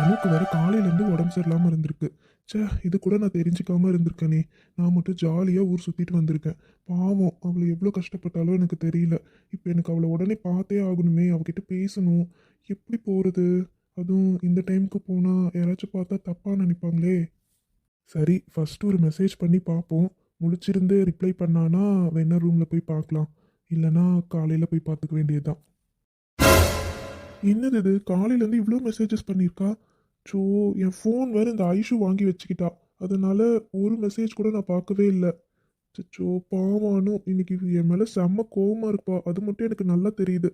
அனுக்கு வேற காலையிலேருந்து உடம்பு சரியில்லாமல் இருந்திருக்கு. ச்சே இது கூட நான் தெரிஞ்சுக்காம இருந்திருக்கேனே. நான் மட்டும் ஜாலியாக ஊர் சுற்றிட்டு வந்திருக்கேன். பாவம் அவளை எவ்வளோ கஷ்டப்பட்டாலும் எனக்கு தெரியல. இப்போ எனக்கு அவளை உடனே பார்த்தே ஆகணுமே அவகிட்ட பேசணும். எப்படி போகிறது அதுவும் இந்த டைமுக்கு போனால் யாராச்சும் பார்த்தா தப்பாக நினைப்பாங்களே. சரி ஃபஸ்ட்டு ஒரு மெசேஜ் பண்ணி பார்ப்போம். முடிச்சிருந்து ரிப்ளை பண்ணானா வேணா ரூமில் போய் பார்க்கலாம். இல்லைனா காலையில் போய் பார்த்துக்க வேண்டியதுதான். என்னது இது? காலையிலேருந்து இவ்வளோ மெசேஜஸ் பண்ணியிருக்கா? ஸோ என் ஃபோன் வேறு இந்த ஐஷு வாங்கி வச்சுக்கிட்டா. அதனால் ஒரு மெசேஜ் கூட நான் பார்க்கவே இல்லை. சச்சோ பாவானும் இன்னைக்கு இவ என் மேலே செம்ம கோவமாக இருப்பா. அது மட்டும் எனக்கு நல்லா தெரியுது.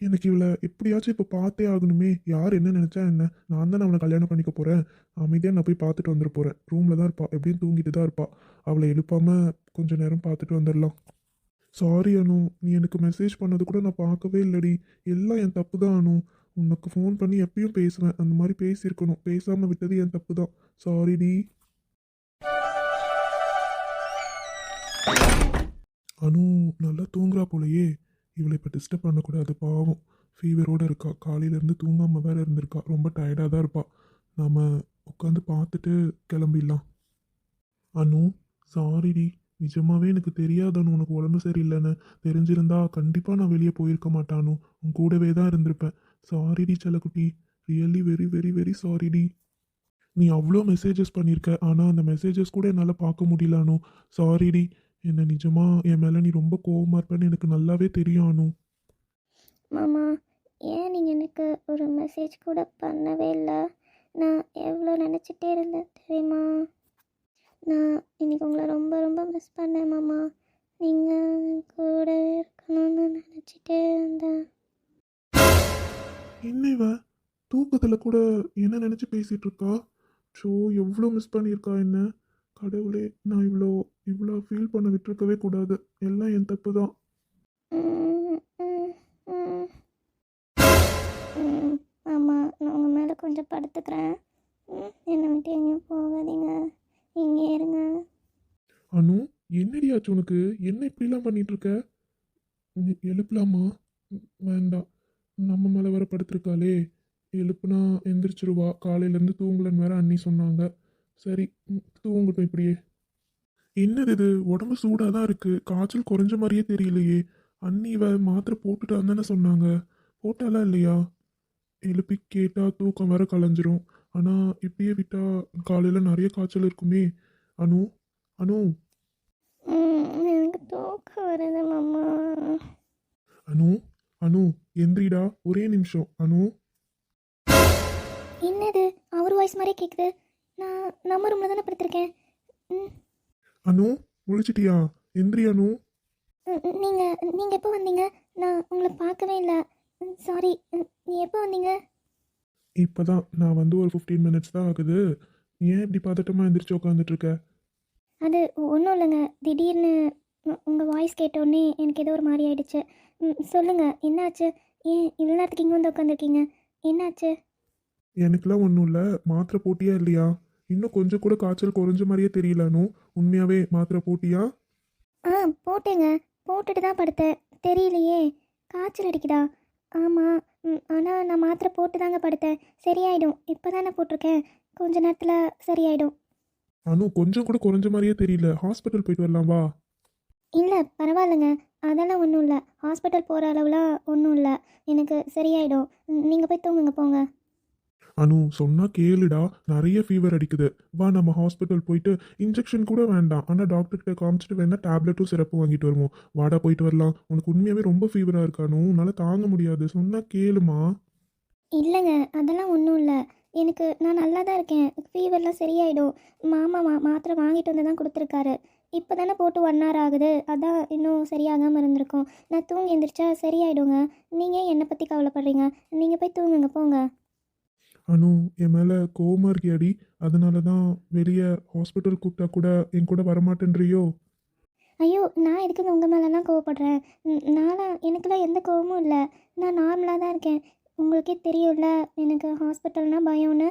எனக்கு இவளை எப்படியாச்சும் இப்போ பார்த்தே ஆகணுமே. யார் என்ன நினச்சா என்ன? நான் தான் அவனை கல்யாணம் பண்ணிக்க போகிறேன் அமைதியாக நான் போய் பார்த்துட்டு வந்துட போகிறேன் ரூமில் தான் இருப்பா. எப்படியும் தூங்கிட்டு தான் இருப்பா. அவளை எழுப்பாமல் கொஞ்சம் நேரம் பார்த்துட்டு வந்துடலாம் சாரி அனு. நீ எனக்கு மெசேஜ் பண்ணது கூட நான் பார்க்கவே இல்லடி. எல்லாம் என் தப்பு தான் அனு. உனக்கு ஃபோன் பண்ணி எப்பயும் பேசுவேன். அந்த மாதிரி பேசியிருக்கணும். பேசாமல் விட்டது என் தப்பு தான். சாரிடி அனு நல்லா தூங்குறா போலயே. இவளை இப்போ டிஸ்டர்ப் பண்ணக்கூடாது பாவம். ஃபீவரோடு இருக்கா. காலையிலேருந்து தூங்காமல் வேற இருந்திருக்கா. ரொம்ப டயர்டாக தான் இருப்பா. நாம் உட்காந்து பார்த்துட்டு கிளம்பிடலாம். அனு சாரிடி நிஜமாவே எனக்கு தெரியாதானு உனக்கு உடம்பு சரியில்லைன்னு தெரிஞ்சிருந்தா கண்டிப்பாக நான் வெளியே போயிருக்க மாட்டானு. உன் கூடவே தான் இருந்திருப்பேன். சாரிடி செல்லக்குட்டி. ரியலி வெரி வெரி வெரி சாரிடி நீ அவ்வளோ மெசேஜஸ் பண்ணியிருக்க ஆனால் அந்த மெசேஜஸ் கூட என்னால் பார்க்க முடியலானு. சாரிடி என்னை நிஜமாக என் மேலே நீ ரொம்ப கோவமாக இருப்பேன்னு எனக்கு நல்லாவே தெரியும் அனு. மாமா ஏன் நீங்கள் எனக்கு ஒரு மெசேஜ் கூட பண்ணவே இல்லை? நான் எவ்வளோ நினச்சிட்டே இருந்தேன் தெரியுமா? நான் இன்னைக்கு உங்களை ரொம்ப ரொம்ப மிஸ் பண்ணேன் மாமா. நீங்கள் கூட இருக்கணும்னு நினச்சிட்டே இருந்தேன். என்ன இவ? தூக்கத்தில் கூட என்ன நினச்சி பேசிகிட்டு இருக்கா? ஸோ எவ்வளோ மிஸ் பண்ணியிருக்கா என்ன? கடவுளே நான் இவ்வளோ இவ்வளோ ஃபீல் பண்ண விட்டுருக்கவே கூடாது. எல்லாம் என் தப்பு தான் ம், ம், ம். ம், மாமா நான் உங்கள் மேலே கொஞ்சம் படுத்துக்கிறேன். என்னை விட்டு எங்கேயும் போகாதீங்க. இங்கே இருங்க. அனு என்னடியாச்சு உனக்கு? என்ன இப்படிலாம் பண்ணிட்டு இருக்க எழுப்பலாமா? வேண்டாம். நம்ம மேலே வர படுத்திருக்காளே. எழுப்புனா எந்திரிச்சிருவா. காலையிலேருந்து தூங்கலன்னு வேற அண்ணி சொன்னாங்க. சரி தூங்கட்டும் இப்படியே. என்னது இது? உடம்பு சூடாக தான் இருக்குது காய்ச்சல் குறைஞ்ச மாதிரியே தெரியலையே. அண்ணி இவ மாத்திரை போட்டுட்டு தானே சொன்னாங்க. போட்டாலாம் இல்லையா? எழுப்பி கேட்டால் தூக்கம் வேற கலைஞ்சிரும். ஆனால் இப்படியே விட்டா காலையில் நிறைய காய்ச்சல் இருக்குமே. அனு அனு. எனக்கு தூக்கம் வருது மாமா. அனு அனு எந்திரிடா. ஒரே நிமிஷம் அனு. என்னது? அவர் வாய்ஸ் மாதிரியே கேட்குது நான் நம்ம ரூமில் தானே படுத்திருக்கேன். அனு முழிச்சிட்டியா? எந்திரி அனு. நீங்கள் நீங்கள் எப்போ வந்தீங்க? நான் உங்களை பார்க்கவே இல்லை. சாரி நீ எப்போ வந்தீங்க? இப்போதான் நான் வந்து ஒரு ஃபிஃப்டீன் மினிட்ஸ் தான் ஆகுது. ஏன் இப்படி பதட்டமாக எந்திரிச்சு உட்காந்துட்டு இருக்க அது ஒன்றும் இல்லைங்க. திடீர்னு உங்கள் வாய்ஸ் கேட்டோடனே எனக்கு ஏதோ ஒரு மாதிரி ஆயிடுச்சு. ம், சொல்லுங்க. என்னாச்சு? ஏன் இவ்வளோ நேரத்துக்கு இங்கே வந்து உட்காந்துருக்கீங்க என்னாச்சு? எனக்குலாம் ஒன்றும் இல்லை. மாத்திரை போட்டியா இல்லையா? இன்னும் கொஞ்சம் கூட காய்ச்சல் குறைஞ்ச மாதிரியே தெரியல அனு. உண்மையாவே மாத்திரை போட்டியா? ஆ போட்டேங்க. போட்டுட்டு தான் படுத்தேன். தெரியலையே. காய்ச்சல் அடிக்குதா? ஆமாம் ஆனால் நான் மாத்திரை போட்டு தாங்க படுத்தேன். சரியாயிடும். இப்போ தானே போட்டிருக்கேன். கொஞ்ச நேரத்தில் சரியாயிடும். அனு கொஞ்சம் கூட குறைஞ்ச மாதிரியே தெரியல. ஹாஸ்பிட்டல் போயிட்டு வரலாம் வா. இல்லை பரவாயில்லைங்க. அதெல்லாம் ஒன்றும் இல்லை. ஹாஸ்பிட்டல் போகிற அளவுலாம் ஒன்றும் இல்லை. எனக்கு சரியாயிடும். நீங்கள் போய் தூங்குங்க போங்க. அனு சொன்னா கேளுடா. நிறைய ஃபீவர் அடிக்குது. வா நம்ம ஹாஸ்பிட்டல் போயிட்டு இன்ஜெக்ஷன் கூட வேண்டாம். ஆனால் டாக்டர்கிட்ட காமிச்சிட்டு வேணா டேப்லெட்டும் சிறப்பு வாங்கிட்டு வருவோம். வாடா போயிட்டு வரலாம். உனக்கு உண்மையாவே ரொம்ப ஃபீவரா இருக்கானு உன்னால தாங்க முடியாது. சொன்னா கேளுமா. இல்லைங்க அதெல்லாம் ஒன்றும் இல்லை. எனக்கு நான் நல்லா தான் இருக்கேன் ஃபீவர்லாம் சரியாயிடும். மாமா மா மாத்திரை வாங்கிட்டு வந்து தான் கொடுத்துருக்காரு. இப்போ தானே போட்டு ஒன் ஹவர் ஆகுது. அதான் இன்னும் சரியாகாமல் இருந்திருக்கும். நான் தூங்கி எந்திரிச்சா சரியாயிடுங்க. நீங்கள் என்னை பற்றி கவலைப்படுறீங்க? நீங்கள் போய் தூங்குங்க போங்க. அனு என் மேல கோவமா இருக்கியாடி? அதனால தான் வெளியே ஹாஸ்பிட்டல் கூப்பிட்டா கூட என் கூட வரமாட்டேன்றியோ? ஐயோ நான் எதுக்குங்க உங்கள் மேலெல்லாம் கோவப்படுறேன்? ம், நான்லாம் எனக்குலாம் எந்த கோவமும் இல்லை. நான் நார்மலாக தான் இருக்கேன். உங்களுக்கே தெரியும்ல எனக்கு ஹாஸ்பிட்டல்னால் பயம்னு.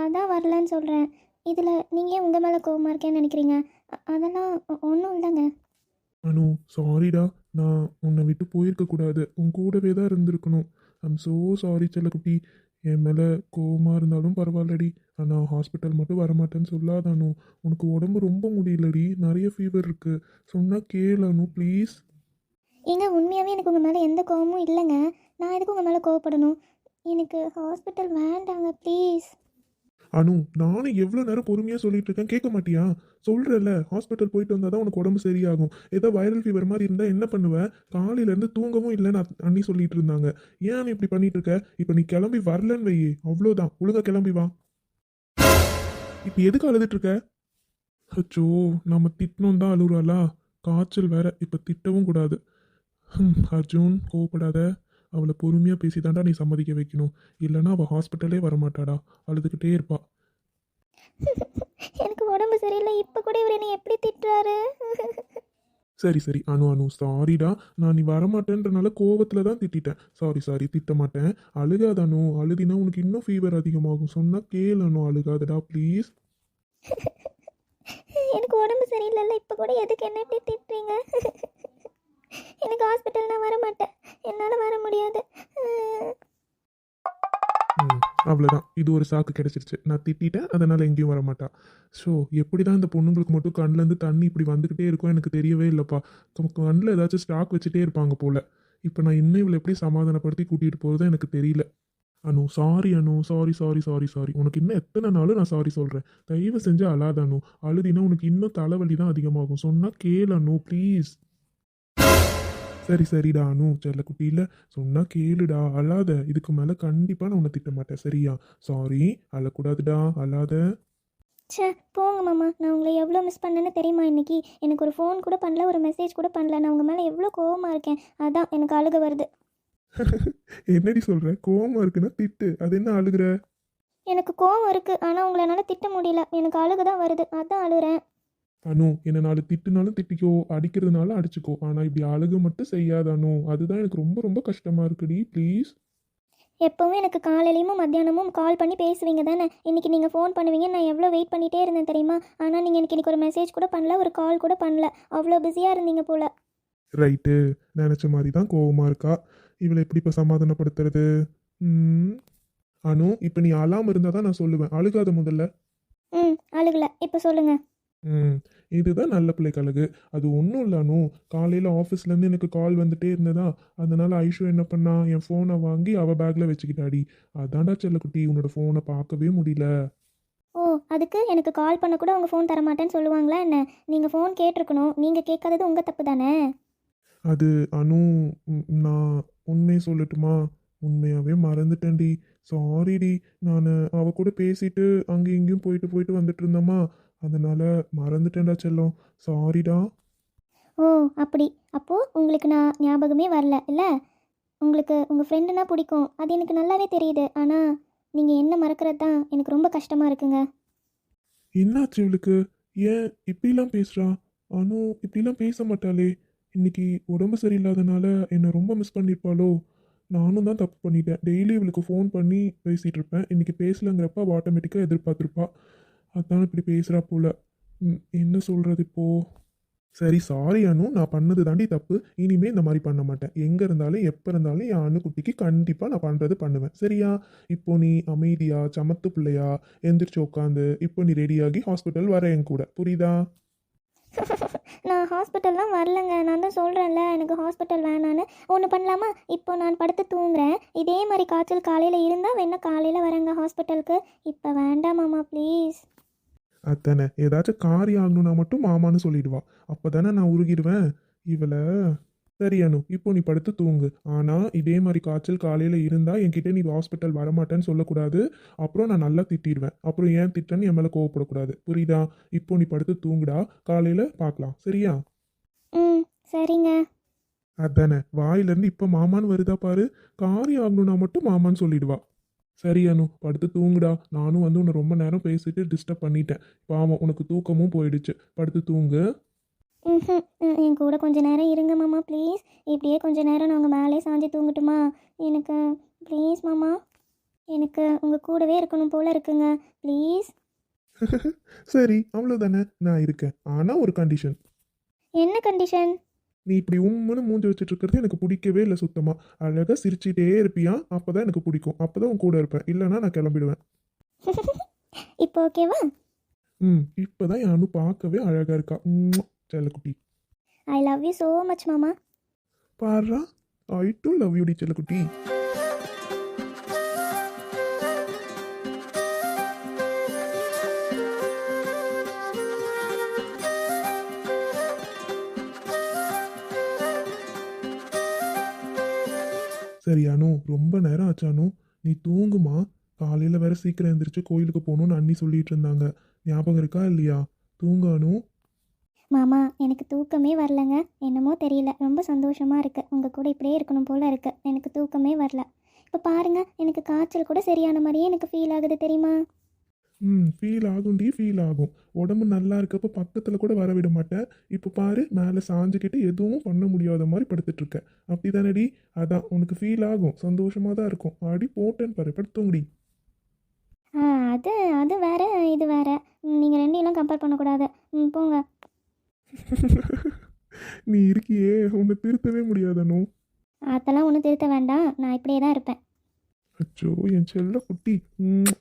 அதான் வரலன்னு சொல்கிறேன் இதில் நீங்கள் உங்கள் மேலே கோவமாக இருக்கேன்னு நினைக்கிறீங்க? அதெல்லாம் ஒன்றும் இல்லைங்க. அனு சாரிடா நான் உன்னை விட்டு போயிருக்க கூடாது. உன் கூடவே தான் இருந்திருக்கணும். ஐம் ஸோ சாரி செல்லக்குட்டி. என் மேலே கோவமாக இருந்தாலும் பரவாயில்லடி. ஆனால் ஹாஸ்பிட்டல் மட்டும் வரமாட்டேன்னு சொல்லாதானு. உனக்கு உடம்பு ரொம்ப முடியலடி. நிறைய ஃபீவர் இருக்குது சொன்னால் கேளு ப்ளீஸ் ஏங்க உண்மையாகவே எனக்கு உங்கள் மேலே எந்த கோவமும் இல்லைங்க. நான் எதுக்கு உங்கள் மேலே கோவப்படணும்? எனக்கு ஹாஸ்பிட்டல் வேண்டாங்க ப்ளீஸ் அனு நானும் எவ்வளோ நேரம் பொறுமையாக சொல்லிட்டு இருக்கேன் கேட்க மாட்டியா? சொல்கிறல்ல ஹாஸ்பிட்டல் போயிட்டு வந்தால் தான் உனக்கு உடம்பு சரியாகும். ஏதோ வைரல் ஃபீவர் மாதிரி இருந்தால் என்ன பண்ணுவேன் காலையிலேருந்து தூங்கவும் இல்லைன்னு அண்ணி சொல்லிட்டு இருந்தாங்க ஏன் நீ இப்படி பண்ணிட்டு இருக்க இப்போ நீ கிளம்பி வரலன்னு வையே. அவ்வளோதான் ஒழுங்கா கிளம்பி வா. இப்போ எதுக்கு அழுதுட்டு இருக்க அச்சோ நம்ம திட்டணும் தான் அழுகுறாளா காய்ச்சல் வேற. இப்போ திட்டவும் கூடாது. ஹம், அர்ஜுன் கோவப்படாத. அவளை பொறுமையாக பேசி தாண்டா நீ சம்மதிக்க வைக்கணும். இல்லைன்னா அவள் ஹாஸ்பிட்டலே வரமாட்டாடா. அழுதுகிட்டே இருப்பா. எனக்கு உடம்பு சரியில்லை. இப்போ கூட இவர் என்னை எப்படி திட்டுறாரு? சரி சரி. அனு அனு சாரிடா நான் நீ வரமாட்டேன்றனால கோவத்தில் தான் திட்டிட்டேன். சாரி சாரி திட்ட மாட்டேன் அழுகாத அனு. அழுதினா உனக்கு இன்னும் ஃபீவர் அதிகமாகும். சொன்னால் கேளு அனு. அழுகாதடா ப்ளீஸ் எனக்கு உடம்பு சரியில்லைல்ல. இப்போ கூட எதுக்கு என்ன இப்படி திட்டுறீங்க? எனக்கு ஹாஸ்பிட்டல் நான் வர மாட்டேன் என்னால் வர முடியாது. அவ்வளோதான் இது ஒரு சாக்கு கிடச்சிருச்சு. நான் திட்டிட்டேன் அதனால் எங்கேயும் வர மாட்டா ஸோ எப்படி தான் இந்த பொண்ணுங்களுக்கு மட்டும் கண்ணிலேருந்து தண்ணி இப்படி வந்துக்கிட்டே இருக்கும் எனக்கு தெரியவே இல்லைப்பா. கண்ணில் ஏதாச்சும் ஸ்டாக் வச்சுட்டே இருப்பாங்க போல். இப்போ நான் இன்னும் இவளை எப்படி சமாதானப்படுத்தி கூட்டிகிட்டு போகிறது எனக்கு தெரியல. Anu sorry Anu sorry sorry sorry sorry உனக்கு இன்னும் எத்தனை நாளும் நான் சாரி சொல்கிறேன் தயவு செஞ்சு அழாத அனு. அழுதினா உனக்கு இன்னும் தலைவலி தான் அதிகமாகும். சொன்னால் கேளு அனு ப்ளீஸ் சரி சரிடா அனு செல்லக்குட்டி இல்லை. சொன்னா கேளுடா அழாத. இதுக்கு மேலே கண்டிப்பாக நான் உன்னை திட்ட மாட்டேன். சரியா? சாரி அழக்கூடாதுடா அழாத. ச்சே போங்க மாமா. நான் உங்களை எவ்வளோ மிஸ் பண்ணேன்னு தெரியுமா இன்னைக்கு? எனக்கு ஒரு ஃபோன் கூட பண்ணல ஒரு மெசேஜ் கூட பண்ணல. நான் உங்கள் மேலே எவ்வளோ கோவமாக இருக்கேன். அதான் எனக்கு அழுக வருது. என்னடி சொல்ற? கோவமா இருக்குன்னா திட்டு. அது என்ன அழுகுற? எனக்கு கோவம் இருக்குது ஆனால் உங்களை என்னால் திட்ட முடியல. எனக்கு அழுக தான் வருது. அதான் அழுகிறேன் அனு என்ன நாலு திட்டுனாலும் திட்டிக்கோ அடிக்கிறதுனால அடிச்சுக்கோ. ஆனால் இப்படி அழுக மட்டும் செய்யாத அனு. அதுதான் எனக்கு ரொம்ப ரொம்ப கஷ்டமா இருக்குடி. ப்ளீஸ் எப்போவும் எனக்கு காலையிலையும் மத்தியானமும் கால் பண்ணி பேசுவீங்க தானே? இன்னைக்கு நீங்கள் ஃபோன் பண்ணுவீங்க நான் எவ்வளோ வெயிட் பண்ணிகிட்டே இருந்தேன் தெரியுமா? ஆனால் நீங்கள் எனக்கு இன்னைக்கு ஒரு மெசேஜ் கூட பண்ணல ஒரு கால் கூட பண்ணல. அவ்வளோ பிஸியாக இருந்தீங்க போல. ரைட்டு நினச்ச மாதிரி தான் கோவமா இருக்கா? இவளை எப்படி இப்போ சமாதானப்படுத்துறது? ம். அனு இப்போ நீ அழாம இருந்தால் தான் நான் சொல்லுவேன். அழுகாத முதல்ல. ம் அழுகல. இப்போ சொல்லுங்கள் ம். இதுதான் நல்ல பிள்ளைக்கு அழகு அது ஒன்றும் இல்லை அனு. காலையில் ஆஃபீஸ்லேருந்து எனக்கு கால் வந்துட்டே இருந்ததா? அதனால ஐஷு என்ன பண்ணா? என் ஃபோனை வாங்கி அவள் பேக்கில் வச்சுக்கிட்டாடி. அதான்டா செல்லக்குட்டி உன்னோட ஃபோனை பார்க்கவே முடியல. ஓ அதுக்கு? எனக்கு கால் பண்ண கூட உங்கள் ஃபோன் தரமாட்டேன்னு சொல்லுவாங்களா என்ன? நீங்கள் ஃபோன் கேட்டிருக்கணும். நீங்கள் கேட்காதது உங்கள் தப்பு தானே அது அனு நான் உண்மையை சொல்லட்டுமா? உண்மையாகவே மறந்துட்டேன்டி. சாரிடி நான் அவ கூட பேசிட்டு அங்கேயும் இங்கேயும் போயிட்டு போயிட்டு வந்துட்டு இருந்தோமா அதனால மறந்துட்டேன்டா செல்லம். சாரிடா ஓ அப்படி. அப்போது உங்களுக்கு நான் ஞாபகமே வரல இல்லை? உங்களுக்கு உங்கள் ஃப்ரெண்டுனா பிடிக்கும். அது எனக்கு நல்லாவே தெரியுது. ஆனால் நீங்கள் என்ன மறக்கிறது தான் எனக்கு ரொம்ப கஷ்டமாக இருக்குங்க. என்னாச்சு இவளுக்கு? ஏன் இப்படிலாம் பேசுறா? அனு இப்படிலாம் பேச மாட்டாளே. இன்னைக்கு உடம்பு சரியில்லாதனால என்னை ரொம்ப மிஸ் பண்ணியிருப்பாளோ நானும் தான் தப்பு பண்ணிட்டேன். டெய்லி இவளுக்கு ஃபோன் பண்ணி பேசிகிட்டு இருப்பேன். இன்னைக்கு பேசலங்கிறப்ப அவள் ஆட்டோமேட்டிக்காக எதிர்பார்த்துருப்பா. அதான் இப்படி பேசுகிறா போல. ம், என்ன சொல்கிறது இப்போ? சரி சாரி அனு. நான் பண்ணது தாண்டி தப்பு. இனிமேல் இந்த மாதிரி பண்ண மாட்டேன். எங்கே இருந்தாலும் எப்போ இருந்தாலும் என் அணுக்குட்டிக்கு கண்டிப்பாக நான் பண்ணுறது பண்ணுவேன். சரியா? இப்போ நீ அமைதியா சமத்து பிள்ளையா எந்திரிச்சு உட்காந்து இப்போ நீ ரெடியாகி ஹாஸ்பிட்டல் வர என் கூட. புரியுதா? நான் ஹாஸ்பிட்டல்லாம் வரலங்க. நான் தான் சொல்கிறேன்ல எனக்கு ஹாஸ்பிட்டல் வேணான்னு. ஒன்று பண்ணலாமா? இப்போ நான் படுத்து தூங்குறேன். இதே மாதிரி காய்ச்சல் காலையில் இருந்தால் வேணா காலையில் வரேங்க ஹாஸ்பிட்டலுக்கு இப்போ வேண்டாம் மாமா ப்ளீஸ் அத்தானே ஏதாச்சும் காரியம் ஆகணும்னா மட்டும் மாமான்னு சொல்லிடுவா. அப்பதானே நான் உருகிடுவேன். இவளை. சரி அனு இப்போ நீ படுத்து தூங்கு. ஆனால் இதே மாதிரி காய்ச்சல் காலையில் இருந்தால் என்கிட்ட நீ ஹாஸ்பிட்டல் வரமாட்டேன்னு சொல்லக்கூடாது. அப்புறம் நான் நல்லா திட்டிடுவேன். அப்புறம் ஏன் திட்டன்னு என் மேலே கோவப்படக்கூடாது. புரியுதா? இப்போ நீ படுத்து தூங்குடா. காலையில் பார்க்கலாம். சரியா? ம் சரிங்க. அதானே? வாயிலேருந்து இப்போ மாமான்னு வருதா பாரு. காரியம் ஆகணும்னா மட்டும் மாமான்னு சொல்லிடுவா. சரி அனு படுத்து தூங்குடா. நானும் வந்து உன்னை ரொம்ப நேரம் பேசிட்டு டிஸ்டர்ப் பண்ணிட்டேன். பாவம் உனக்கு தூக்கமும் போயிடுச்சு. படுத்து தூங்கு. என் கூட கொஞ்ச நேரம் இருங்க மாமா. ப்ளீஸ். இப்படியே கொஞ்ச நேரம் நான் உங்கள் மேலே சாஞ்சு தூங்கட்டுமா? எனக்கு ப்ளீஸ் மாமா. எனக்கு உங்கள் கூடவே இருக்கணும் போல இருக்குங்க. ப்ளீஸ். சரி அவ்வளோதானே நான் இருக்கேன். ஆனால் ஒரு கண்டிஷன் என்ன கண்டிஷன் நீ இப்படி உம்முன்னு மூஞ்சி வச்சுட்டு இருக்கிறது எனக்கு பிடிக்கவே இல்லை சுத்தமாக அழகாக சிரிச்சிட்டே இருப்பியா? அப்போ தான் எனக்கு பிடிக்கும். அப்போ தான் உன் கூட இருப்பேன். இல்லைன்னா நான் கிளம்பிடுவேன். இப்போ ஓகேவா? ம் இப்போ தான் அனு பார்க்கவே அழகாக இருக்கா. செல்லக்குட்டி I love you so much மாமா. பாருடா ஐ டு லவ் யூ டி செல்லக்குட்டி சரி அனு ரொம்ப நேரம் ஆச்சு அனு. நீ தூங்குமா? காலையில் வேற சீக்கிரம் எந்திரிச்சு கோயிலுக்கு போகணும்னு அண்ணி சொல்லிட்டு இருந்தாங்க. ஞாபகம் இருக்கா இல்லையா? தூங்க அனு. மாமா எனக்கு தூக்கமே வரலங்க. என்னமோ தெரியல. ரொம்ப சந்தோஷமாக இருக்கு. உங்கள் கூட இப்படியே இருக்கணும் போல இருக்கு. எனக்கு தூக்கமே வரல. இப்போ பாருங்க எனக்கு காய்ச்சல் கூட சரியான மாதிரியே எனக்கு ஃபீல் ஆகுது தெரியுமா? ம் ஃபீல் ஆகும்டி ஃபீல் ஆகும். உடம்பு நல்லா இருக்கப்ப பக்கத்தில் கூட வர விட மாட்டேன் இப்போ பாரு மேலே சாஞ்சுக்கிட்டு எதுவும் பண்ண முடியாத மாதிரி படுத்துட்டு இருக்க. அப்படி தானடி அதான் உனக்கு ஃபீல் ஆகும். சந்தோஷமாக தான் இருக்கும். அடி போட்டேன்னு பாரு. படுத்துங்கடி ஆ அது அது வேற இது வேற. நீங்கள் ரெண்டையும் கம்பேர் பண்ணக்கூடாது. ம் போங்க. நீ இருக்கியே. உன்னை திருத்தவே முடியாதனோ அதெல்லாம் ஒன்றும் திருத்த வேண்டாம். நான் இப்படியே தான் இருப்பேன். அச்சோ என் செல்ல குட்டி. ம்.